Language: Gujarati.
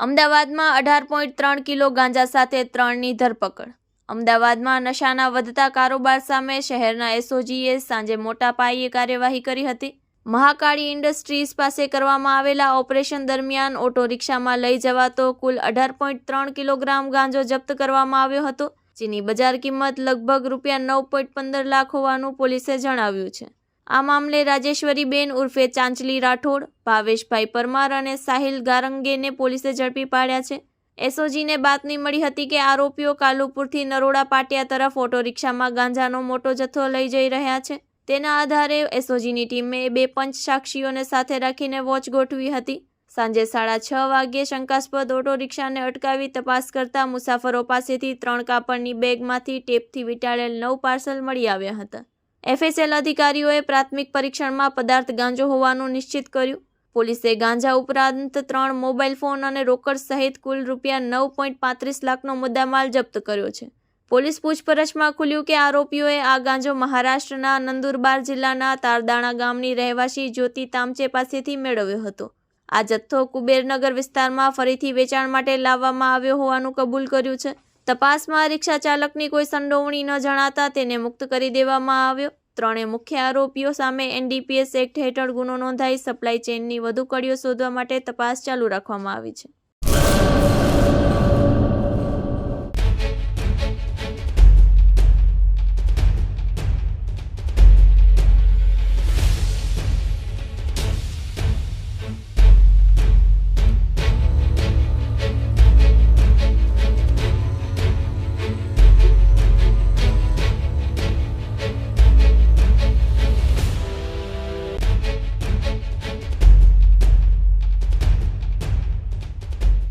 અમદાવાદમાં અઢાર પોઈન્ટ ત્રણ કિલો ગાંજા સાથે ત્રણની ધરપકડ. અમદાવાદમાં નશાના વધતા કારોબાર સામે શહેરના એસઓજીએ સાંજે મોટા પાયે કાર્યવાહી કરી હતી. મહાકાળી ઇન્ડસ્ટ્રીઝ પાસે કરવામાં આવેલા ઓપરેશન દરમિયાન ઓટો રિક્ષામાં લઈ જવાતો કુલ અઢાર પોઈન્ટ ત્રણ કિલોગ્રામ ગાંજો જપ્ત કરવામાં આવ્યો હતો, જેની બજાર કિંમત લગભગ રૂપિયા નવ પોઈન્ટ પંદર લાખ હોવાનું પોલીસે જણાવ્યું છે. આ મામલે રાજેશ્વરીબેન ઉર્ફે ચાંચલી રાઠોડ, ભાવેશભાઈ પરમાર અને સાહિલ ગારંગેને પોલીસે ઝડપી પાડ્યા છે. એસઓજીને બાતમી મળી હતી કે આરોપીઓ કાલુપુરથી નરોડા પાટિયા તરફ ઓટો રિક્ષામાં ગાંજાનો મોટો જથ્થો લઈ જઈ રહ્યા છે. તેના આધારે એસઓજીની ટીમે બે પંચ સાક્ષીઓને સાથે રાખીને વોચ ગોઠવી હતી. સાંજે સાડા છ વાગ્યે શંકાસ્પદ ઓટો રિક્ષાને અટકાવી તપાસ કરતા મુસાફરો પાસેથી ત્રણ કાપડની બેગમાંથી ટેપથી વીંટાળેલ નવ પાર્સલ મળી આવ્યા હતા. એફએસએલ અધિકારીઓએ પ્રાથમિક પરીક્ષણમાં પદાર્થ ગાંજો હોવાનું નિશ્ચિત કર્યું. પોલીસે ગાંજા ઉપરાંત ત્રણ મોબાઈલ ફોન અને રોકડ સહિત કુલ રૂપિયા નવ પોઈન્ટ પાંત્રીસ લાખનો મુદ્દામાલ જપ્ત કર્યો છે. પોલીસ પૂછપરછમાં ખુલ્યું કે આરોપીઓએ આ ગાંજો મહારાષ્ટ્રના નંદુરબાર જિલ્લાના તારદાણા ગામની રહેવાસી જ્યોતિ તામચે પાસેથી મેળવ્યો હતો. આ જથ્થો કુબેરનગર વિસ્તારમાં ફરીથી વેચાણ માટે લાવવામાં આવ્યો હોવાનું કબૂલ કર્યું છે. તપાસમાં રિક્ષા ચાલકની કોઈ સંડોવણી ન જણાતા તેને મુક્ત કરી દેવામાં આવ્યો. ત્રણે મુખ્ય આરોપીઓ સામે એનડીપીએસ એક્ટ હેઠળ ગુનો નોંધાઈ સપ્લાય ચેઇનની વધુ કડીઓ શોધવા માટે તપાસ ચાલુ રાખવામાં આવી છે.